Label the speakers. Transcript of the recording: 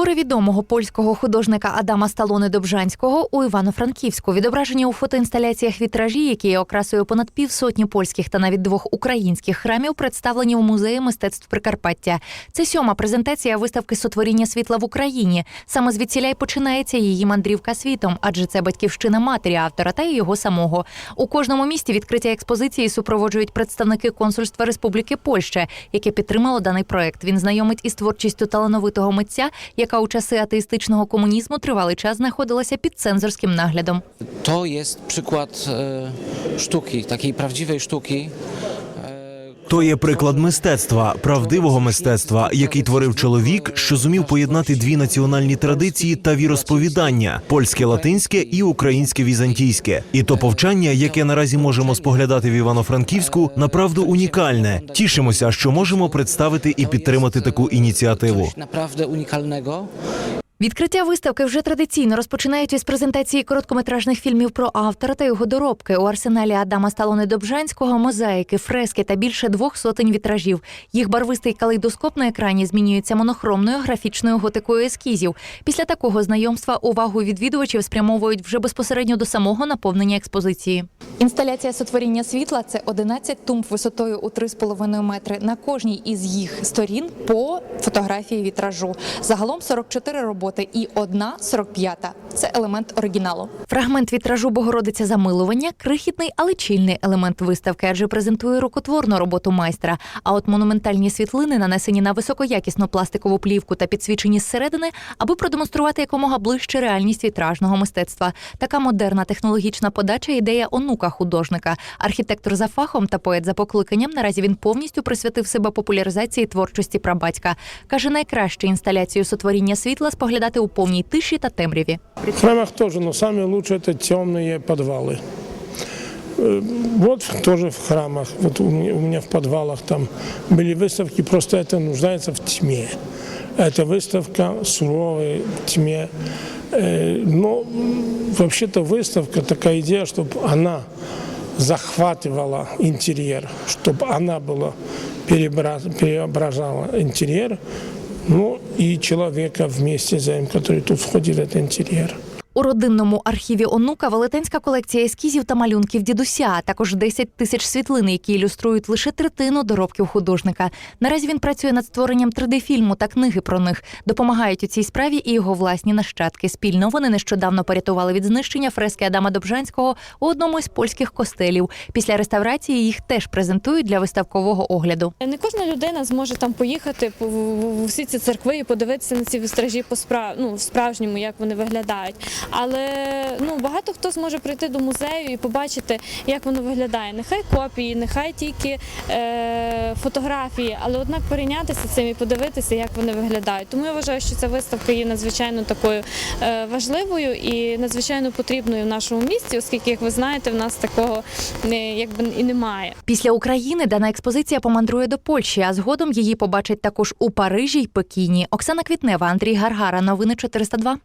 Speaker 1: Твори відомого польського художника Адама Сталони Добжанського у Івано-Франківську відображені у фотоінсталяціях вітражі, які є окрасою понад півсотні польських та навіть двох українських храмів, представлені у музеї мистецтв Прикарпаття. Це сьома презентація виставки Сотворіння світла в Україні. Саме звідсіля й починається її мандрівка світом, адже це батьківщина матері автора та й його самого. У кожному місті відкриття експозиції супроводжують представники консульства Республіки Польща, яке підтримало даний проект. Він знайомить із творчістю талановитого митця, яка у часи атеїстичного комунізму тривалий час знаходилася під цензорським наглядом.
Speaker 2: То є приклад штуки, такої правдивої sztuki.
Speaker 3: То є приклад мистецтва, правдивого мистецтва, який творив чоловік, що зумів поєднати дві національні традиції та віросповідання польське латинське і українське візантійське. І то повчання, яке наразі можемо споглядати в Івано-Франківську, направду унікальне. Тішимося, що можемо представити і підтримати таку ініціативу.
Speaker 2: Naprawdę unikalnego.
Speaker 1: Відкриття виставки вже традиційно розпочинають із презентації короткометражних фільмів про автора та його доробки. У арсеналі Адама Сталони Добжанського мозаїки, фрески та більше двох сотень вітражів. Їх барвистий калейдоскоп на екрані змінюється монохромною графічною готикою ескізів. Після такого знайомства увагу відвідувачів спрямовують вже безпосередньо до самого наповнення експозиції. Інсталяція сотворіння світла це 11 тумб висотою у 3,5 метри. На кожній із їх сторін по фотографії вітражу. Загалом 44 роботи і одна 45-та. Це елемент оригіналу. Фрагмент вітражу Богородиця замилування крихітний, але чільний елемент виставки, адже презентує рукотворну роботу майстра. А от монументальні світлини нанесені на високоякісну пластикову плівку та підсвічені зсередини, аби продемонструвати якомога ближче реальність вітражного мистецтва. Така модерна технологічна подача ідея онука художника. Архітектор за фахом та поет за покликанням. Наразі він повністю присвятив себе популяризації творчості прабатька. каже, найкраще інсталяцію сотворіння світла споглядати у повній тиші та темряві.
Speaker 4: В храмах тоже, но самые лучшие это темные подвалы. Э, Вот тоже в храмах, вот у меня, у меня в подвалах там были выставки, просто это нуждается в тьме. Эта выставка суровой тьме. Э, Но м, вообще-то выставка такая идея, чтобы она захватывала интерьер, чтобы она была перебра- преображала интерьер, ну и человека вместе за ним, который тут входит в этот интерьер.
Speaker 1: У родинному архіві онука велетенська колекція ескізів та малюнків дідуся, а також 10 тисяч світлин, які ілюструють лише третину доробків художника. Наразі він працює над створенням 3D-фільму та книги про них. Допомагають у цій справі і його власні нащадки. Спільно вони нещодавно порятували від знищення фрески Адама Добжанського у одному із польських костелів. Після реставрації їх теж презентують для виставкового огляду.
Speaker 5: Не кожна людина зможе там поїхати по- в, всі ці церкви і подивитися на ці вистражі по справ... ну, справжньому, як вони виглядають. Але ну багато хто зможе прийти до музею і побачити, як воно виглядає. Нехай копії, нехай тільки е, фотографії, але однак перейнятися цим і подивитися, як вони виглядають. Тому я вважаю, що ця виставка є надзвичайно такою е, важливою і надзвичайно потрібною в нашому місті, оскільки, як ви знаєте, в нас такого е, якби і немає.
Speaker 1: Після України дана експозиція помандрує до Польщі, а згодом її побачать також у Парижі й Пекіні. Оксана Квітнева, Андрій Гаргара. Новини 402.